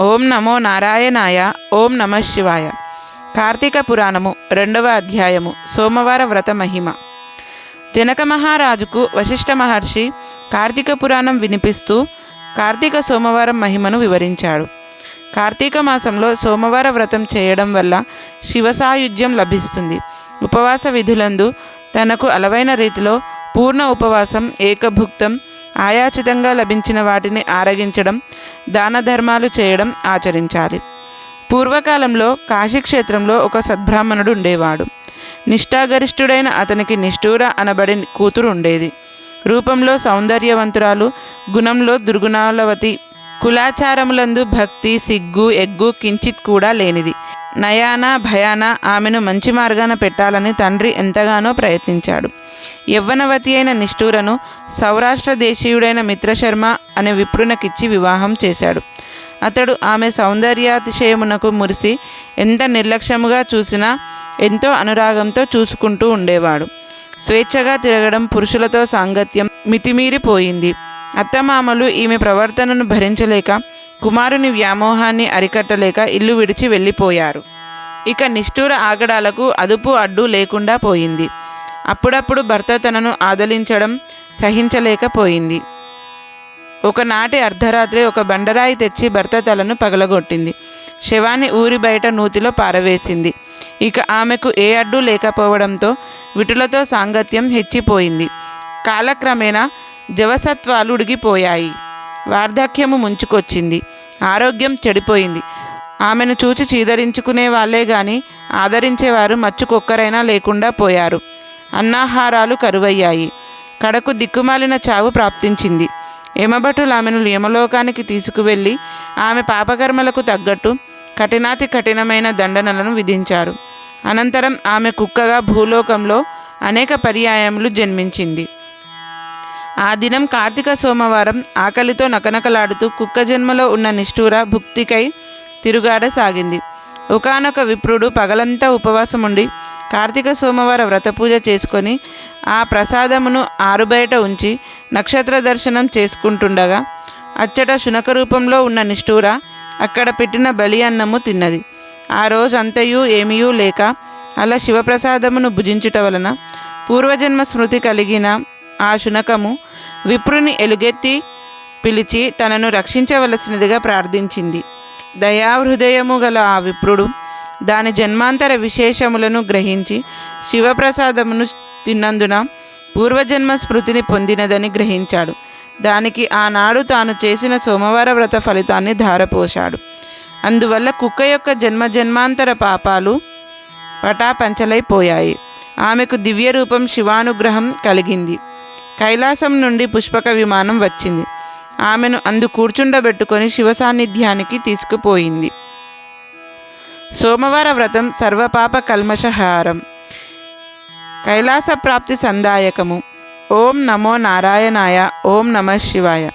ఓం నమో నారాయణాయ ఓం నమ శివాయ. కార్తీక పురాణము రెండవ అధ్యాయము సోమవార వ్రత మహిమ. జనక మహారాజుకు వశిష్ఠ మహర్షి కార్తీక పురాణం వినిపిస్తూ కార్తీక సోమవారం మహిమను వివరించాడు. కార్తీక మాసంలో సోమవార వ్రతం చేయడం వల్ల శివసాయుధ్యం లభిస్తుంది. ఉపవాస విధులందు తనకు అలవైన రీతిలో పూర్ణ ఉపవాసం ఏకభుక్తం ఆయాచితంగా లభించిన వాటిని ఆరగించడం దాన ధర్మాలు చేయడం ఆచరించాలి. పూర్వకాలంలో కాశీక్షేత్రంలో ఒక సద్బ్రాహ్మణుడు ఉండేవాడు. నిష్ఠాగరిష్ఠుడైన అతనికి నిష్ఠూర అనబడి కూతురు ఉండేది. రూపంలో సౌందర్యవంతురాలు గుణంలో దుర్గుణాలవతి కులాచారములందు భక్తి సిగ్గు ఎగ్గు కించిత్ కూడా లేనిది. నయాన భయాన ఆమెను మంచి మార్గాన పెట్టాలని తండ్రి ఎంతగానో ప్రయత్నించాడు. యవ్వనవతి అయిన నిష్ఠూరను సౌరాష్ట్ర దేశీయుడైన మిత్రశర్మ అనే విప్రునకిచ్చి వివాహం చేశాడు. అతడు ఆమె సౌందర్యాతిశయమునకు మురిసి ఎంత నిర్లక్ష్యముగా చూసినా ఎంతో అనురాగంతో చూసుకుంటూ ఉండేవాడు. స్వేచ్ఛగా తిరగడం పురుషులతో సాంగత్యం మితిమీరిపోయింది. అత్తమామలు ఈమె ప్రవర్తనను భరించలేక కుమారుని వ్యామోహాన్ని అరికట్టలేక ఇల్లు విడిచి వెళ్ళిపోయారు. ఇక నిష్ఠూర ఆగడాలకు అదుపు అడ్డు లేకుండా పోయింది. అప్పుడప్పుడు భర్త తనను ఆదలించడం సహించలేకపోయింది. ఒకనాటి అర్ధరాత్రి ఒక బండరాయి తెచ్చి భర్త తలను పగలగొట్టింది. శవాన్ని ఊరి బయట నూతిలో పారవేసింది. ఇక ఆమెకు ఏ అడ్డు లేకపోవడంతో విటులతో సాంగత్యం హెచ్చిపోయింది. కాలక్రమేణా జవసత్వాలు ఉడిగిపోయాయి. వార్ధక్యము ముంచుకొచ్చింది. ఆరోగ్యం చెడిపోయింది. ఆమెను చూచి చీదరించుకునే వాళ్ళే గాని ఆదరించేవారు మచ్చుకొక్కరైనా లేకుండా పోయారు. అన్నాహారాలు కరువయ్యాయి. కడకు దిక్కుమాలిన చావు ప్రాప్తించింది. యమభటులు ఆమెను యమలోకానికి తీసుకువెళ్ళి ఆమె పాపకర్మలకు తగ్గట్టు కఠినాతి కఠినమైన దండనలను విధించారు. అనంతరం ఆమె కుక్కగా భూలోకంలో అనేక పర్యాయములు జన్మించింది. ఆ దినం కార్తీక సోమవారం ఆకలితో నకనకలాడుతూ కుక్క జన్మలో ఉన్న నిష్ఠూర భుక్తికై తిరుగాడసాగింది ఒకానొక విప్రుడు పగలంతా ఉపవాసం ఉండి కార్తీక సోమవార వ్రత పూజ చేసుకొని ఆ ప్రసాదమును ఆరుబయట ఉంచి నక్షత్ర దర్శనం చేసుకుంటుండగా అచ్చట శునక రూపంలో ఉన్న నిష్ఠూర అక్కడ పెట్టిన బలి అన్నము తిన్నది. ఆ రోజంతయు ఏమీయూ లేక అలా శివప్రసాదమును భుజించుట వలన పూర్వజన్మ స్మృతి కలిగిన ఆ శునకము విప్రుని ఎలుగెత్తి పిలిచి తనను రక్షించవలసినదిగా ప్రార్థించింది. దయాహృదయము గల ఆ విప్రుడు దాని జన్మాంతర విశేషములను గ్రహించి శివప్రసాదమును తిన్నందున పూర్వజన్మ స్మృతిని పొందినదని గ్రహించాడు. దానికి ఆనాడు తాను చేసిన సోమవార వ్రత ఫలితాన్ని ధారపోశాడు. అందువల్ల కుక్క యొక్క జన్మ జన్మాంతర పాపాలు పటాపంచలైపోయాయి. ఆమెకు దివ్య రూపం శివానుగ్రహం కలిగింది. కైలాసం నుండి పుష్పక విమానం వచ్చింది. ఆమెను అందు కూర్చుండబెట్టుకొని శివ సాన్నిధ్యానికి తీసుకుపోయింది. సోమవార వ్రతం సర్వపాప కల్మషహారం. కైలాస ప్రాప్తి సందాయకము. ఓం నమో నారాయణాయ ఓం నమ శివాయ.